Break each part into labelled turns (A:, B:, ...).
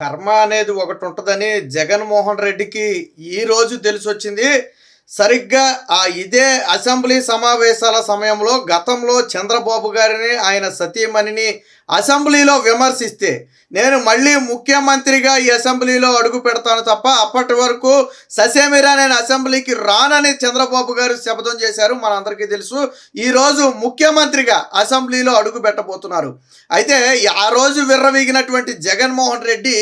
A: కర్మ అనేది ఒకటి ఉంటుందని జగన్మోహన్ రెడ్డికి ఈ రోజు తెలిసొచ్చింది. సరిగ్గా ఆ ఇదే అసెంబ్లీ సమావేశాల సమయంలో గతంలో చంద్రబాబు గారిని ఆయన సతీమణిని అసెంబ్లీలో విమర్శిస్తే నేను మళ్ళీ ముఖ్యమంత్రిగా ఈ అసెంబ్లీలో అడుగు పెడతాను తప్ప అప్పటి వరకు ససేమిరా నేను అసెంబ్లీకి రానని చంద్రబాబు గారు శపథం చేశారు. మనందరికీ తెలుసు ఈరోజు ముఖ్యమంత్రిగా అసెంబ్లీలో అడుగు పెట్టబోతున్నారు. అయితే ఆ రోజు విర్రవీగినటువంటి జగన్మోహన్ రెడ్డి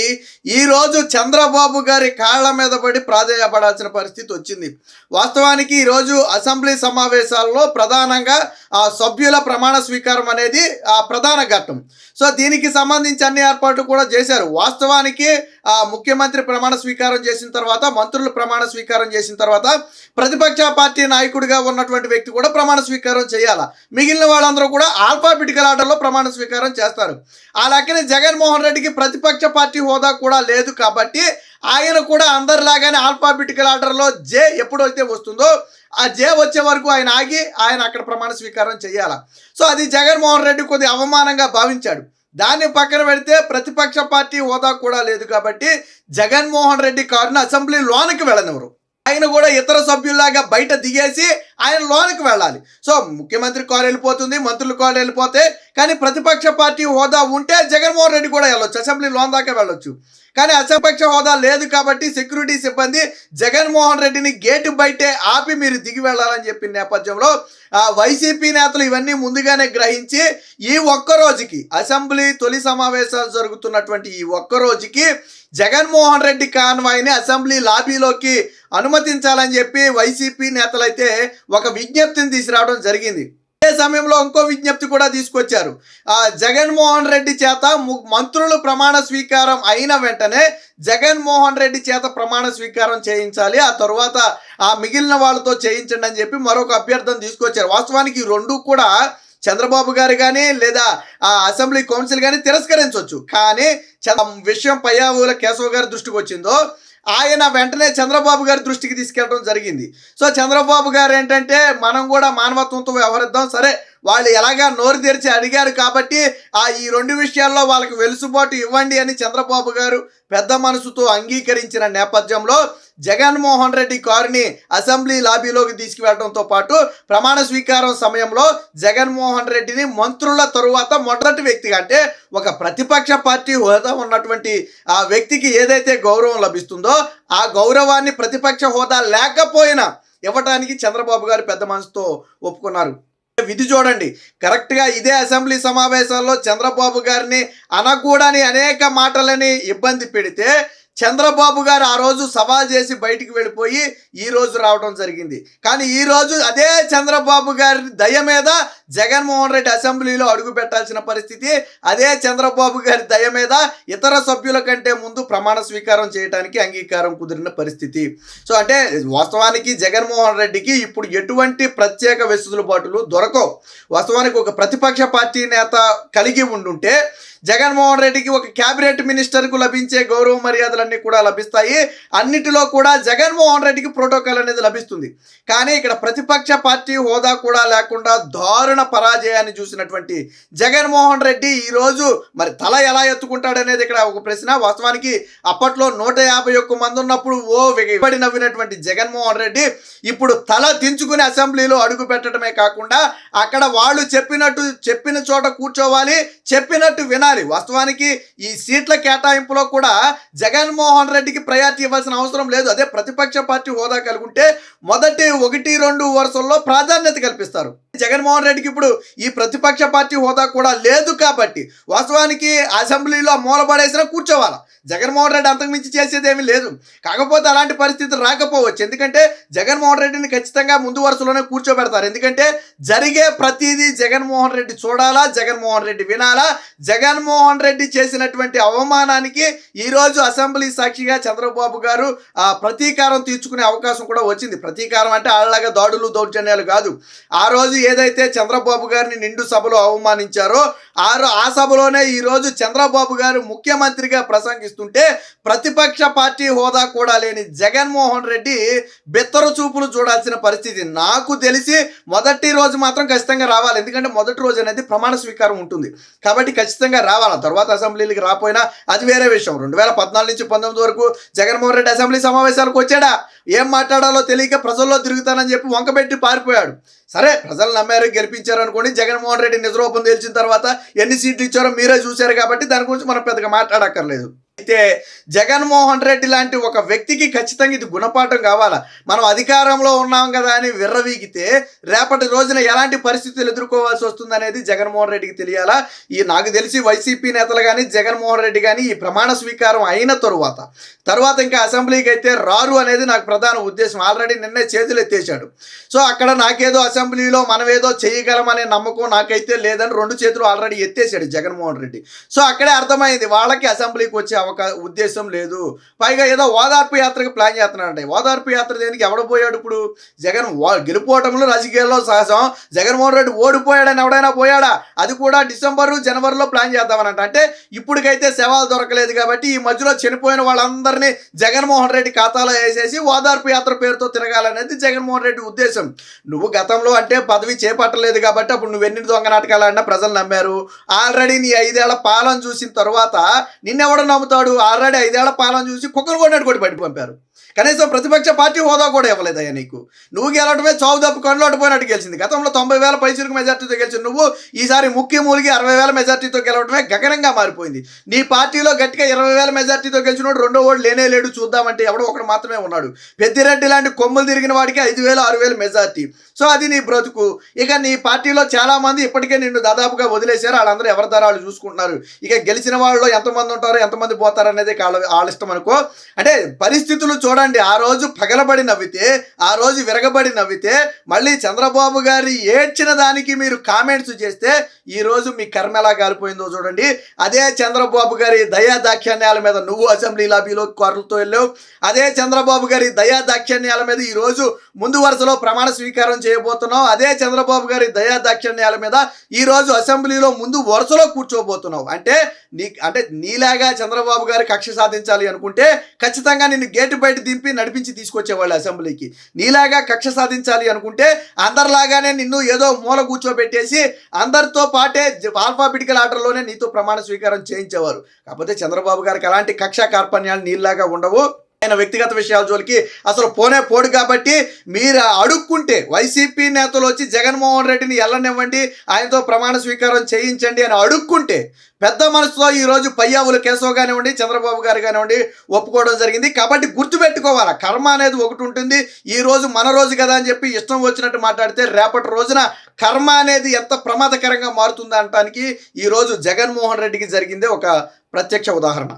A: ఈరోజు చంద్రబాబు గారి కాళ్ళ మీద పడి ప్రాధేయపడాల్సిన పరిస్థితి వచ్చింది. వాస్తవానికి ఈరోజు అసెంబ్లీ సమావేశాల్లో ప్రధానంగా ఆ సభ్యుల ప్రమాణ స్వీకారం అనేది ఆ ప్రధాన ఘట్టం. సో దీనికి సంబంధించి అన్ని ఏర్పాట్లు కూడా చేశారు. వాస్తవానికి ఆ ముఖ్యమంత్రి ప్రమాణ స్వీకారం చేసిన తర్వాత మంత్రులు ప్రమాణ స్వీకారం చేసిన తర్వాత ప్రతిపక్ష పార్టీ నాయకుడిగా ఉన్నటువంటి వ్యక్తి కూడా ప్రమాణ స్వీకారం చేయాలా? మిగిలిన వాళ్ళందరూ కూడా ఆల్ఫాబెటికల్ ఆర్డర్లో ప్రమాణ స్వీకారం చేస్తారు. ఆ లెక్కనే జగన్మోహన్ రెడ్డికి ప్రతిపక్ష పార్టీ హోదా కూడా లేదు కాబట్టి ఆయన కూడా అందరిలాగానే ఆల్ఫాబెటికల్ ఆర్డర్లో జే ఎప్పుడైతే వస్తుందో ఆ జే వచ్చే వరకు ఆయన ఆగి ఆయన అక్కడ ప్రమాణ స్వీకారం చేయాలా. సో అది జగన్మోహన్ రెడ్డి కొద్ది అవమానంగా భావించాడు. దాన్ని పక్కన పెడితే ప్రతిపక్ష పార్టీ హోదా కూడా లేదు కాబట్టి జగన్మోహన్ రెడ్డి కారును అసెంబ్లీ లోనికి వెళ్ళనివ్వరు. ఆయన కూడా ఇతర సభ్యుల్లాగా బయట దిగేసి ఆయన లోనికి వెళ్ళాలి. సో ముఖ్యమంత్రి కారు వెళ్ళిపోతుంది మంత్రుల కారు వెళ్ళిపోతే కానీ ప్రతిపక్ష పార్టీ హోదా ఉంటే జగన్మోహన్ రెడ్డి కూడా వెళ్ళొచ్చు అసెంబ్లీ లోన్ దాకా వెళ్ళొచ్చు. కానీ అసపక్ష హోదా లేదు కాబట్టి సెక్యూరిటీ సిబ్బంది జగన్మోహన్ రెడ్డిని గేటు బయటే ఆపి మీరు దిగి వెళ్ళాలని చెప్పిన నేపథ్యంలో ఆ వైసీపీ నేతలు ఇవన్నీ ముందుగానే గ్రహించి ఈ ఒక్క రోజుకి అసెంబ్లీ తొలి సమావేశాలు జరుగుతున్నటువంటి ఈ ఒక్క రోజుకి జగన్మోహన్ రెడ్డి కాన్వాయ్ని అసెంబ్లీ లాబీలోకి అనుమతించాలని చెప్పి వైసీపీ నేతలైతే ఒక విజ్ఞప్తిని తీసుకురావడం జరిగింది. అదే సమయంలో ఇంకో విజ్ఞప్తి కూడా తీసుకొచ్చారు. ఆ జగన్మోహన్ రెడ్డి చేత మంత్రులు ప్రమాణ స్వీకారం అయిన వెంటనే జగన్మోహన్ రెడ్డి చేత ప్రమాణ స్వీకారం చేయించాలి. ఆ తర్వాత ఆ మిగిలిన వాళ్ళతో చేయించండి అని చెప్పి మరొక అభ్యర్థన తీసుకొచ్చారు. వాస్తవానికి ఈ రెండు కూడా చంద్రబాబు గారు కానీ లేదా ఆ అసెంబ్లీ కౌన్సిల్ కానీ తిరస్కరించవచ్చు కానీ విషయం పయ్యావుల కేశవ గారి దృష్టికి వచ్చిందో ఆయన వెంటనే చంద్రబాబు గారి దృష్టికి తీసుకెళ్ళడం జరిగింది. సో చంద్రబాబు గారు ఏంటంటే మనం కూడా మానవత్వంతో వ్యవహరిద్దాం. సరే వాళ్ళు ఎలాగా నోరు తెరిచి అడిగారు కాబట్టి ఆ ఈ రెండు విషయాల్లో వాళ్ళకి వెలుసుబాటు ఇవ్వండి అని చంద్రబాబు గారు పెద్ద మనసుతో అంగీకరించిన నేపథ్యంలో జగన్మోహన్ రెడ్డి కారుని అసెంబ్లీ లాబీలోకి తీసుకువెళ్ళడంతో పాటు ప్రమాణ స్వీకారం సమయంలో జగన్మోహన్ రెడ్డిని మంత్రుల తరువాత మొదటి వ్యక్తిగా అంటే ఒక ప్రతిపక్ష పార్టీ హోదా ఉన్నటువంటి ఆ వ్యక్తికి ఏదైతే గౌరవం లభిస్తుందో ఆ గౌరవాన్ని ప్రతిపక్ష హోదా లేకపోయినా ఇవ్వటానికి చంద్రబాబు గారు పెద్ద మనసుతో ఒప్పుకున్నారు. విధి చూడండి. కరెక్ట్గా ఇదే అసెంబ్లీ సమావేశాల్లో చంద్రబాబు గారిని అనకూడని అనేక మాటలని ఇబ్బంది పెడితే చంద్రబాబు గారు ఆ రోజు సవాల్ చేసి బయటికి వెళ్ళిపోయి ఈ రోజు రావడం జరిగింది. కానీ ఈ రోజు అదే చంద్రబాబు గారి దయ మీద జగన్మోహన్ రెడ్డి అసెంబ్లీలో అడుగు పెట్టాల్సిన పరిస్థితి అదే చంద్రబాబు గారి దయ మీద ఇతర సభ్యుల కంటే ముందు ప్రమాణ స్వీకారం చేయడానికి అంగీకారం కుదిరిన పరిస్థితి. సో అంటే వాస్తవానికి జగన్మోహన్ రెడ్డికి ఇప్పుడు ఎటువంటి ప్రత్యేక వెసులుబాటులు దొరకవు. వాస్తవానికి ఒక ప్రతిపక్ష పార్టీ నేత కలిగి ఉండుంటే జగన్మోహన్ రెడ్డికి ఒక క్యాబినెట్ మినిస్టర్కు లభించే గౌరవ మర్యాదలన్నీ కూడా లభిస్తాయి. అన్నిటిలో కూడా జగన్మోహన్ రెడ్డికి ప్రోటోకాల్ అనేది లభిస్తుంది. కానీ ఇక్కడ ప్రతిపక్ష పార్టీ హోదా కూడా లేకుండా దారుణ పరాజయాన్ని చూసినటువంటి జగన్మోహన్ రెడ్డి ఈరోజు మరి తల ఎలా ఎత్తుకుంటాడనేది ఇక్కడ ఒక ప్రశ్న. వాస్తవానికి అప్పట్లో నూట యాభై ఒక్క మంది ఉన్నప్పుడు ఓ వెగబడి నవ్వినటువంటి జగన్మోహన్ రెడ్డి ఇప్పుడు తల దించుకుని అసెంబ్లీలో అడుగు పెట్టడమే కాకుండా అక్కడ వాళ్ళు చెప్పినట్టు చెప్పిన చోట కూర్చోవాలి చెప్పినట్టు వినాలి వాస్తవానికి ఈ సీట్ల కేటాయింపులో కూడా జగన్మోహన్ రెడ్డికి ప్రయారిటీ ఇవ్వాల్సిన అవసరం లేదు. అదే ప్రతిపక్ష పార్టీ హోదా కలిగి మొదటి ఒకటి రెండు వరుసల్లో ప్రాధాన్యత కల్పిస్తారు. జగన్మోహన్ రెడ్డికి ఇప్పుడు ఈ ప్రతిపక్ష పార్టీ హోదా కూడా లేదు కాబట్టి వాస్తవానికి అసెంబ్లీలో మూలబడేసినా కూర్చోవాలి. జగన్మోహన్ రెడ్డి అంతకుమించి చేసేది ఏమీ లేదు. కాకపోతే అలాంటి పరిస్థితి రాకపోవచ్చు. ఎందుకంటే జగన్మోహన్ రెడ్డిని ఖచ్చితంగా ముందు వరుసలోనే కూర్చోబెడతారు. ఎందుకంటే జరిగే ప్రతిదీ జగన్మోహన్ రెడ్డి చూడాలా జగన్మోహన్ రెడ్డి వినాలా. జగన్మోహన్ రెడ్డి చేసినటువంటి అవమానానికి ఈరోజు అసెంబ్లీ సాక్షిగా చంద్రబాబు గారు ఆ ప్రతీకారం తీర్చుకునే అవకాశం కూడా వచ్చింది. ప్రతీకారం అంటే వాళ్ళలాగా దాడులు దౌర్జన్యాలు కాదు. ఆ రోజు ఏదైతే చంద్రబాబు గారిని నిండు సభలో అవమానించారో ఆరు ఆ సభలోనే ఈరోజు చంద్రబాబు గారు ముఖ్యమంత్రిగా ప్రసంగిస్తుంటే ప్రతిపక్ష పార్టీ హోదా కూడా లేని జగన్మోహన్ రెడ్డి బెత్తర చూపులు చూడాల్సిన పరిస్థితి నాకు తెలిసి మొదటి రోజు మాత్రం ఖచ్చితంగా రావాలి. ఎందుకంటే మొదటి రోజు అనేది ప్రమాణ స్వీకారం ఉంటుంది. కాబట్టి ఖచ్చితంగా రావాలి? తర్వాత అసెంబ్లీకి రాపోయినా అది వేరే విషయం. రెండు వేల పద్నాలుగు నుంచి పంతొమ్మిది వరకు జగన్మోహన్ రెడ్డి అసెంబ్లీ సమావేశాలకు వచ్చాడా? ఏం మాట్లాడాలో తెలియక ప్రజల్లో తిరుగుతానని చెప్పి వంకబెట్టి పారిపోయాడు. సరే ప్రజలు నమ్మారు గెలిపించారు అనుకోండి జగన్మోహన్ రెడ్డి నిజరూపం తెలిసిన తర్వాత ఎన్ని సీట్లు ఇచ్చారో మీరే చూశారు కాబట్టి దాని గురించి మనం పెద్దగా మాట్లాడక్కర్లేదు. అయితే జగన్మోహన్ రెడ్డి లాంటి ఒక వ్యక్తికి ఖచ్చితంగా ఇది గుణపాఠం కావాలా? మనం అధికారంలో ఉన్నాం కదా అని విర్రవీగితే రేపటి రోజున ఎలాంటి పరిస్థితులు ఎదుర్కోవాల్సి వస్తుంది అనేది జగన్మోహన్ రెడ్డికి తెలియాలా? ఈ నాకు తెలిసి వైసీపీ నేతలు కానీ జగన్మోహన్ రెడ్డి కానీ ఈ ప్రమాణ స్వీకారం అయిన తరువాత తర్వాత ఇంకా అసెంబ్లీకి అయితే రారు అనేది నాకు ప్రధాన ఉద్దేశం. ఆల్రెడీ నిన్నే చేతులు ఎత్తేసాడు సో అక్కడ నాకేదో అసెంబ్లీలో మనం ఏదో చేయగలమనే నమ్మకం నాకైతే లేదని రెండు చేతులు ఆల్రెడీ ఎత్తేసాడు జగన్మోహన్ రెడ్డి. సో అక్కడే అర్థమైంది. వాళ్ళకి అసెంబ్లీకి వచ్చే అవకా ఉద్దేశం లేదు. పైగా ఏదో ఓదార్పు యాత్రకు ప్లాన్ చేస్తున్నాడంటే. ఓదార్పు యాత్ర దేనికి ఎవడ పోయాడు ఇప్పుడు? జగన్ గెలుపోవటంలో రాజకీయాల్లో సహజం జగన్మోహన్ రెడ్డి ఓడిపోయాడని ఎవడైనా పోయాడా? అది కూడా డిసెంబరు జనవరిలో ప్లాన్ చేద్దామనంట. అంటే ఇప్పటికైతే శవాలు దొరకలేదు కాబట్టి ఈ మధ్యలో చనిపోయిన వాళ్ళందరినీ జగన్మోహన్ రెడ్డి ఖాతాలో వేసేసి ఓదార్పు యాత్ర పేరుతో తిరగాలనేది జగన్మోహన్ రెడ్డి ఉద్దేశం. నువ్వు గతంలో అంటే పదవి చేపట్టలేదు కాబట్టి అప్పుడు నువ్వు ఎన్ని దొంగ నాటకాలు ఆడినా ప్రజలు నమ్మారు. ఆల్రెడీ నీ ఐదేళ్ళ పాలన చూసిన తర్వాత నిన్నెవడు నమ్ముతాడు ఆల్రెడీ ఐదేళ్ళ పాలన చూసి కుక్కలు కొన్నాడు కొట్టి బయట పంపారు. కనీసం ప్రతిపక్ష పార్టీ హోదా కూడా ఇవ్వలేదయ్యా నీకు. నువ్వు గెలవటమే చావు తప్పు కళ్ళు పోయినట్టు గెలిచింది. గతంలో తొంభై వేల పైసలకు మెజార్టీతో గెలిచిన నువ్వు ఈసారి ముఖ్య మూలిగి అరవై వేల మెజార్టీతో గెలవటమే గగనంగా మారిపోయింది. నీ పార్టీలో గట్టిగా ఇరవై వేల మెజార్టీతో గెలిచినోడు రెండో ఓడు లేనే లేడు చూద్దామంటే ఎవడో ఒకడు మాత్రమే ఉన్నాడు. పెద్దిరెడ్డి లాంటి కొమ్ములు తిరిగిన వాడికి ఐదు వేలు ఆరు వేలు మెజార్టీ. సో అది నీ బ్రతుకు. ఇక నీ పార్టీలో చాలా మంది ఇప్పటికే నిన్ను దాదాపుగా వదిలేశారు. వాళ్ళందరూ ఎవరి వాళ్ళు చూసుకుంటున్నారు? ఇక గెలిచిన వాళ్ళు ఎంతమంది ఉంటారో ఎంతమంది పోతారు అనేది వాళ్ళ వాళ్ళ ఇష్టం అనుకో. అంటే పరిస్థితులు చూడండి. ఆ రోజు పగలబడి నవ్వితే ఆ రోజు విరగబడి నవ్వితే మళ్ళీ చంద్రబాబు గారి ఏడ్చిన దానికి మీరు కామెంట్స్ చేస్తే ఈ రోజు మీ కర్మ ఎలా కాలిపోయిందో చూడండి. అదే చంద్రబాబు గారి దయా దాఖ్యాన్యాల మీద నువ్వు అసెంబ్లీ లాబీలో కొరలతో వెళ్ళావు. అదే చంద్రబాబు గారి దయా దాక్షిణ్యాల మీద ఈ రోజు ముందు వరుసలో ప్రమాణ స్వీకారం చేయబోతున్నావు. అదే చంద్రబాబు గారి దయా దాక్షిణ్యాల మీద ఈ రోజు అసెంబ్లీలో ముందు వరుసలో కూర్చోబోతున్నావు. అంటే నీ అంటే నీలాగా చంద్రబాబు గారి కక్ష సాధించాలి అనుకుంటే ఖచ్చితంగా నిన్ను గేటు బయట తీర్పి నడిపించి తీసుకొచ్చేవాళ్ళు అసెంబ్లీకి. నీలాగా కక్ష సాధించాలి అనుకుంటే అందరిలాగానే నిన్ను ఏదో మూల కూర్చోబెట్టేసి అందరితో పాటే ఆల్ఫాబెటికల్ ఆర్డర్లోనే నీతో ప్రమాణ స్వీకారం చేయించేవారు. కాకపోతే చంద్రబాబు గారికి అలాంటి కక్ష కార్పణ్యాలు నీళ్ళలాగా ఉండవు. ఆయన వ్యక్తిగత విషయాల జోలికి అసలు పోనే పోడు కాబట్టి మీరు అడుక్కుంటే వైసీపీ నేతలు వచ్చి జగన్మోహన్ రెడ్డిని ఎల్లనివ్వండి ఆయనతో ప్రమాణ స్వీకారం చేయించండి అని అడుక్కుంటే పెద్ద మనసులో ఈరోజు పయ్యావులు కేశవ్ కానివ్వండి చంద్రబాబు గారు కానివ్వండి ఒప్పుకోవడం జరిగింది. కాబట్టి గుర్తుపెట్టుకోవాలి కర్మ అనేది ఒకటి ఉంటుంది. ఈ రోజు మన రోజు కదా అని చెప్పి ఇష్టం వచ్చినట్టు మాట్లాడితే రేపటి రోజున కర్మ అనేది ఎంత ప్రమాదకరంగా మారుతుంది అనటానికి ఈరోజు జగన్మోహన్ రెడ్డికి జరిగిందే ఒక ప్రత్యక్ష ఉదాహరణ.